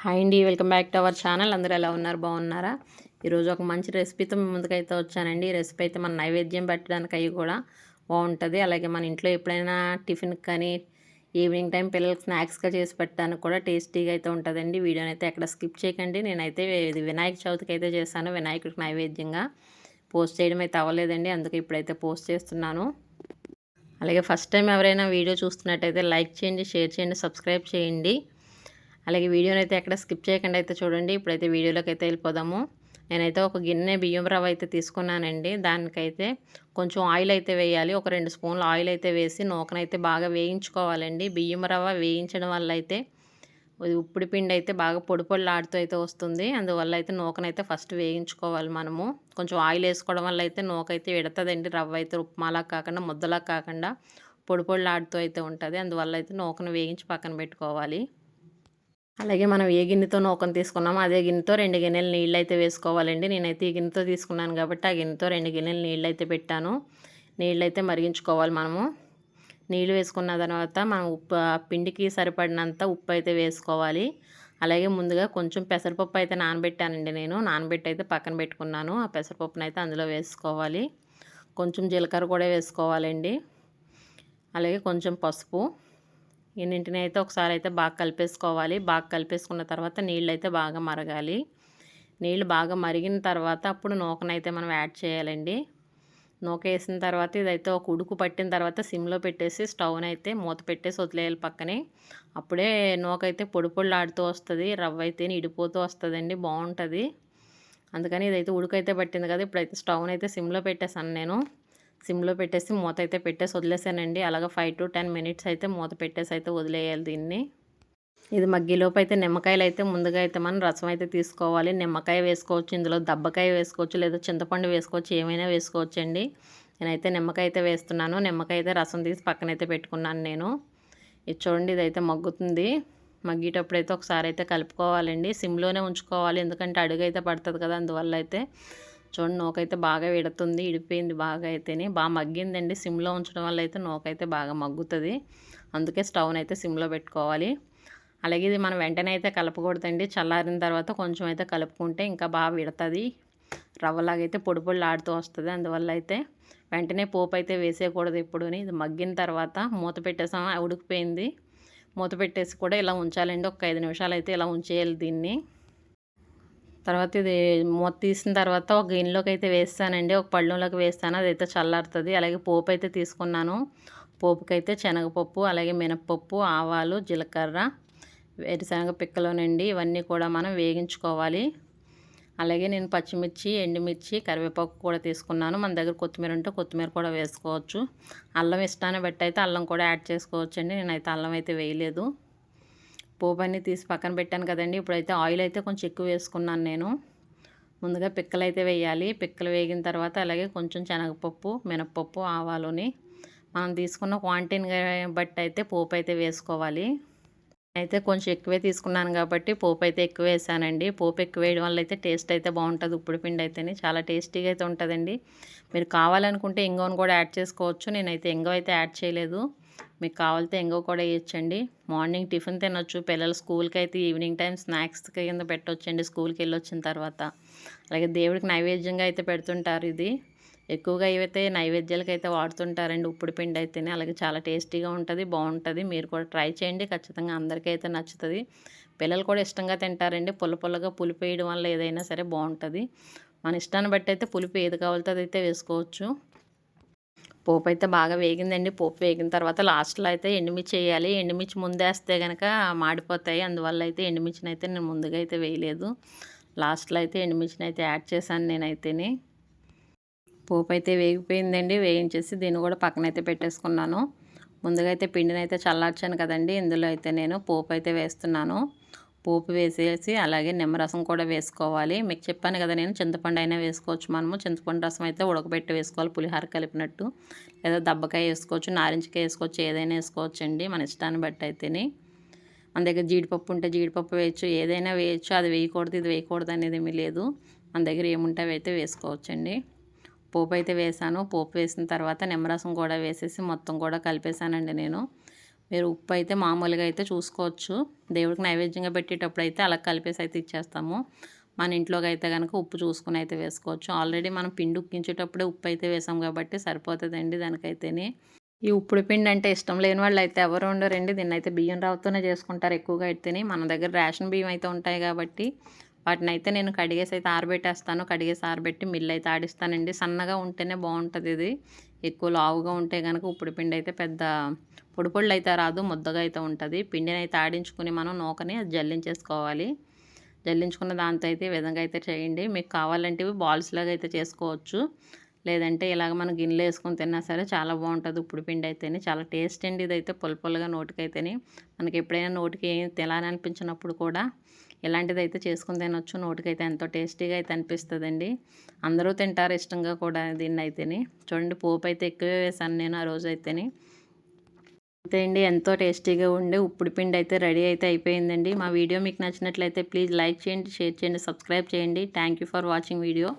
Hi అండి welcome back to our channel. అందరూ ఎలా ఉన్నారు? బాగున్నారా? ఈరోజు ఒక మంచి రెసిపీతో మీ ముందుకైతే వచ్చానండి. ఈ రెసిపీ అయితే మన నైవేద్యం పెట్టడానికి అవి కూడా బాగుంటుంది. అలాగే మన ఇంట్లో ఎప్పుడైనా టిఫిన్కి కానీ ఈవినింగ్ టైం పిల్లలకి స్నాక్స్గా చేసి పెట్టడానికి కూడా టేస్టీగా అయితే ఉంటుందండి. వీడియోని అయితే ఎక్కడ స్కిప్ చేయకండి. నేనైతే ఇది వినాయక చవితికి అయితే చేశాను వినాయకుడికి నైవేద్యంగా. పోస్ట్ చేయడం అయితే అవ్వలేదండి అందుకే ఇప్పుడైతే పోస్ట్ చేస్తున్నాను. అలాగే ఫస్ట్ టైం ఎవరైనా వీడియో చూస్తున్నట్టయితే లైక్ చేయండి షేర్ చేయండి సబ్స్క్రైబ్ చేయండి. అలాగే వీడియోని అయితే ఎక్కడ స్కిప్ చేయకుండా అయితే చూడండి. ఇప్పుడైతే వీడియోలోకి అయితే వెళ్ళిపోదాము. నేనైతే ఒక గిన్నె బియ్యం రవ్వ అయితే తీసుకున్నానండి. దానికైతే కొంచెం ఆయిల్ అయితే వేయాలి. ఒక రెండు స్పూన్లు ఆయిల్ అయితే వేసి నూకనైతే బాగా వేయించుకోవాలండి. బియ్యం రవ్వ వేయించడం వల్ల అయితే ఉప్పుడు పిండి అయితే బాగా పొడి పొడిలాడుతూ అయితే వస్తుంది. అందువల్ల అయితే నూకనైతే ఫస్ట్ వేయించుకోవాలి మనము. కొంచెం ఆయిల్ వేసుకోవడం వల్ల అయితే నూక అయితే విడతదండి. రవ్వ అయితే ఉప్మాలా కాకుండా ముద్దలా కాకుండా పొడి పొడిలాడుతూ అయితే ఉంటుంది. అందువల్ల అయితే నూకను వేయించి పక్కన పెట్టుకోవాలి. అలాగే మనం ఏ గిన్నెతో నూకం తీసుకున్నామో అదే గిన్నెతో రెండు గిన్నెలు నీళ్ళు అయితే వేసుకోవాలండి. నేనైతే ఈ గిన్నెతో తీసుకున్నాను కాబట్టి ఆ గిన్నెతో రెండు గిన్నెలు నీళ్ళు అయితే పెట్టాను. నీళ్ళు అయితే మరిగించుకోవాలి మనము. నీళ్ళు వేసుకున్న తర్వాత మనం ఉప్పు పిండికి సరిపడినంత ఉప్పు అయితే వేసుకోవాలి. అలాగే ముందుగా కొంచెం పెసరపప్పు అయితే నానబెట్టానండి నేను. నానబెట్టి అయితే పక్కన పెట్టుకున్నాను. ఆ పెసరపప్పును అయితే అందులో వేసుకోవాలి. కొంచెం జీలకర్ర కూడా వేసుకోవాలండి. అలాగే కొంచెం పసుపు. ఎన్నింటిని అయితే ఒకసారి అయితే బాగా కలిపేసుకోవాలి. బాగా కలిపేసుకున్న తర్వాత నీళ్ళు అయితే బాగా మరగాలి. నీళ్ళు బాగా మరిగిన తర్వాత అప్పుడు నూకనైతే మనం యాడ్ చేయాలండి. నూక వేసిన తర్వాత ఇదైతే ఒక ఉడుకు పట్టిన తర్వాత సిమ్లో పెట్టేసి స్టవ్ని అయితే మూత పెట్టేసి వదిలేయాలి పక్కనే. అప్పుడే నూక అయితే పొడి పొడిలాడుతూ వస్తుంది రవ్వ అయితే ఇడిపోతూ వస్తుందండి బాగుంటుంది. అందుకని ఇదైతే ఉడుకైతే పట్టింది కదా ఇప్పుడైతే స్టవ్ని అయితే సిమ్లో పెట్టేసాను నేను. సిమ్లో పెట్టేసి మూత అయితే పెట్టేసి వదిలేసానండి. అలాగే ఫైవ్ టు టెన్ మినిట్స్ అయితే మూత పెట్టేసి అయితే వదిలేయాలి దీన్ని. ఇది మగ్గిలోపు అయితే నిమ్మకాయలు అయితే ముందుగా అయితే మనం రసం అయితే తీసుకోవాలి. నిమ్మకాయ వేసుకోవచ్చు ఇందులో దబ్బకాయ వేసుకోవచ్చు లేదా చింతపండు వేసుకోవచ్చు ఏమైనా వేసుకోవచ్చు అండి. నేనైతే నిమ్మకాయ అయితే వేస్తున్నాను. నిమ్మకాయ అయితే రసం తీసి పక్కనైతే పెట్టుకున్నాను నేను. ఇది చూడండి ఇదైతే మగ్గుతుంది. మగ్గేటప్పుడు అయితే ఒకసారి అయితే కలుపుకోవాలండి. సిమ్లోనే ఉంచుకోవాలి ఎందుకంటే అడుగు అయితే పడుతుంది కదా అందువల్ల అయితే చూడండి నోకైతే బాగా విడుతుంది ఇడిపోయింది బాగా అయితేనే. బాగా మగ్గిందండి. సిమ్లో ఉంచడం వల్ల అయితే నోకైతే బాగా మగ్గుతుంది. అందుకే స్టవ్ని అయితే సిమ్లో పెట్టుకోవాలి. అలాగే ఇది మనం వెంటనే అయితే కలపకూడదండి. చల్లారిన తర్వాత కొంచెం అయితే కలుపుకుంటే ఇంకా బాగా విడుతుంది. రవ్వలాగైతే పొడి పొడిలాడుతూ వస్తుంది. అందువల్ల అయితే వెంటనే పోపు అయితే వేసేయకూడదు ఎప్పుడుని ఇది మగ్గిన తర్వాత మూత పెట్టేసాము ఉడికిపోయింది. మూత పెట్టేసి కూడా ఇలా ఉంచాలండి. ఒక ఐదు నిమిషాలు అయితే ఇలా ఉంచేయాలి దీన్ని. తర్వాత ఇది మూత తీసిన తర్వాత ఒక గిన్నెలోకి అయితే వేస్తానండి. ఒక పళ్ళంలోకి వేస్తాను. అదైతే చల్లారుతుంది. అలాగే పోపు అయితే తీసుకున్నాను. పోపుకైతే శనగపప్పు అలాగే మినప్పప్పు ఆవాలు జీలకర్ర వేరుశనగ పిక్కలోనండి. ఇవన్నీ కూడా మనం వేగించుకోవాలి. అలాగే నేను పచ్చిమిర్చి ఎండుమిర్చి కరివేపాకు కూడా తీసుకున్నాను. మన దగ్గర కొత్తిమీర ఉంటే కొత్తిమీర కూడా వేసుకోవచ్చు. అల్లం ఇష్టాన్ని బట్టి అయితే అల్లం కూడా యాడ్ చేసుకోవచ్చు అండి నేనైతే అల్లం అయితే వేయలేదు. పోపు తీసి పక్కన పెట్టాను కదండి. ఇప్పుడైతే ఆయిల్ అయితే కొంచెం ఎక్కువ వేసుకున్నాను నేను. ముందుగా పిక్కలు అయితే వేయాలి. పిక్కలు వేగిన తర్వాత అలాగే కొంచెం శనగపప్పు మినప్పప్పు ఆవాలుని మనం తీసుకున్న క్వాంటిటీని బట్టి అయితే పోపు అయితే వేసుకోవాలి. అయితే కొంచెం ఎక్కువే తీసుకున్నాను కాబట్టి పోపు అయితే ఎక్కువ వేసానండి. పోపు ఎక్కువ వేయడం వల్ల అయితే టేస్ట్ అయితే బాగుంటుంది. ఉప్పుడు పిండి అయితేనే చాలా టేస్టీగా అయితే ఉంటుందండి. మీరు కావాలనుకుంటే ఇంగోని కూడా యాడ్ చేసుకోవచ్చు. నేనైతే ఇంగో అయితే యాడ్ చేయలేదు. మీకు కావాలితే ఎంగో కూడా వేయచ్చండి. మార్నింగ్ టిఫిన్ తినొచ్చు. పిల్లలు స్కూల్కి అయితే ఈవినింగ్ టైం స్నాక్స్ కింద పెట్టొచ్చండి. స్కూల్కి వెళ్ళొచ్చిన తర్వాత. అలాగే దేవుడికి నైవేద్యంగా అయితే పెడుతుంటారు ఇది. ఎక్కువగా ఇవైతే నైవేద్యాలకి అయితే వాడుతుంటారండి ఉప్పుడు పిండి అయితేనే అలాగే చాలా టేస్టీగా ఉంటుంది బాగుంటుంది. మీరు కూడా ట్రై చేయండి. ఖచ్చితంగా అందరికీ అయితే నచ్చుతుంది. పిల్లలు కూడా ఇష్టంగా తింటారండి. పుల్ల పుల్లగా పులుపు వేయడం వల్ల ఏదైనా సరే బాగుంటుంది. మన ఇష్టాన్ని బట్టి అయితే పులిపి ఏది కావాలితే అయితే వేసుకోవచ్చు. పోపు అయితే బాగా వేగిందండి. పోపు వేగిన తర్వాత లాస్ట్లో అయితే ఎండుమిర్చి వేయాలి. ఎండుమిర్చి ముందేస్తే కనుక మాడిపోతాయి. అందువల్ల అయితే ఎండుమిర్చిని అయితే నేను ముందుగా అయితే వేయలేదు. లాస్ట్లో అయితే ఎండుమిర్చిని అయితే యాడ్ చేశాను నేనైతేనే. పోపు అయితే వేగిపోయిందండి. వేయించేసి దీన్ని కూడా పక్కనైతే పెట్టేసుకున్నాను. ముందుగా అయితే పిండిని అయితే చల్లార్చాను కదండి. ఇందులో అయితే నేను పోపు అయితే వేస్తున్నాను. పోపు వేసేసి అలాగే నిమ్మరసం కూడా వేసుకోవాలి. మీకు చెప్పాను కదా నేను చింతపండు అయినా వేసుకోవచ్చు మనము. చింతపండు రసం అయితే ఉడకబెట్టి వేసుకోవాలి. పులిహార కలిపినట్టు. లేదా దబ్బకాయ వేసుకోవచ్చు నారింజకాయ వేసుకోవచ్చు ఏదైనా వేసుకోవచ్చు అండి మన ఇష్టాన్ని బట్టి అయితేనే. మన దగ్గర జీడిపప్పు ఉంటే జీడిపప్పు వేయచ్చు. ఏదైనా వేయచ్చు. అది వేయకూడదు ఇది వేయకూడదు అనేది ఏమీ లేదు. మన దగ్గర ఏముంటే అయితే వేసుకోవచ్చండి పోపు అయితే వేసాను. పోపు వేసిన తర్వాత నిమ్మరసం కూడా వేసేసి మొత్తం కూడా కలిపేసానండి నేను. మీరు ఉప్పు అయితే మామూలుగా అయితే చూసుకోవచ్చు. దేవుడికి నైవేద్యంగా పెట్టేటప్పుడు అయితే అలా కలిపేసి అయితే ఇచ్చేస్తాము. మన ఇంట్లోకి అయితే కనుక ఉప్పు చూసుకుని అయితే వేసుకోవచ్చు. ఆల్రెడీ మనం పిండి ఉక్కించేటప్పుడే ఉప్పు అయితే వేసాం కాబట్టి సరిపోతుందండి దానికైతేనే. ఈ ఉప్పుడు పిండి అంటే ఇష్టం లేని వాళ్ళు అయితే ఎవరు ఉండరండి దీన్ని అయితే బియ్యం రావుతోనే చేసుకుంటారు ఎక్కువగా అయితేనే. మన దగ్గర రేషన్ బియ్యం అయితే ఉంటాయి కాబట్టి వాటిని అయితే నేను కడిగేసి అయితే ఆరబెట్టేస్తాను. కడిగేసి ఆరబెట్టి మిల్లు అయితే ఆడిస్తానండి. సన్నగా ఉంటేనే బాగుంటుంది ఇది. ఎక్కువ లావుగా ఉంటే కనుక ఉప్పుడు పిండి అయితే పెద్ద పొడి పొడులు అయితే రాదు ముద్దగా అయితే ఉంటుంది. పిండిని అయితే ఆడించుకుని మనం నూకని అది జల్లించేసుకోవాలి. జల్లించుకున్న దాంతో అయితే ఈ విధంగా అయితే చేయండి. మీకు కావాలంటే బాల్స్ లాగా అయితే చేసుకోవచ్చు. లేదంటే ఇలాగ మనం గిన్నెలు వేసుకొని తిన్నా సరే చాలా బాగుంటుంది ఉప్పుడు పిండి అయితేనే. చాలా టేస్ట్ అండి ఇదైతే పొలపొలగా పుల్లగా నోటికైతేనే. మనకి ఎప్పుడైనా నోటికి ఏం తినాలని అనిపించినప్పుడు కూడా ఇలాంటిదైతే చేసుకుని తినొచ్చు నోటికైతే ఎంతో టేస్టీగా అయితే అనిపిస్తుందండి. అందరూ తింటారు ఇష్టంగా కూడా దీన్ని అయితేనే చూడండి పోపు అయితే ఎక్కువే వేసాను నేను ఆ రోజు అయితేని అంతే అండి ఎంతో టేస్టీగా ఉండే ఉప్పుడు పిండి అయితే రెడీ అయితే అయిపోయిందండి. మా వీడియో మీకు నచ్చినట్లయితే ప్లీజ్ లైక్ చేయండి షేర్ చేయండి సబ్స్క్రైబ్ చేయండి. Thank you for watching video.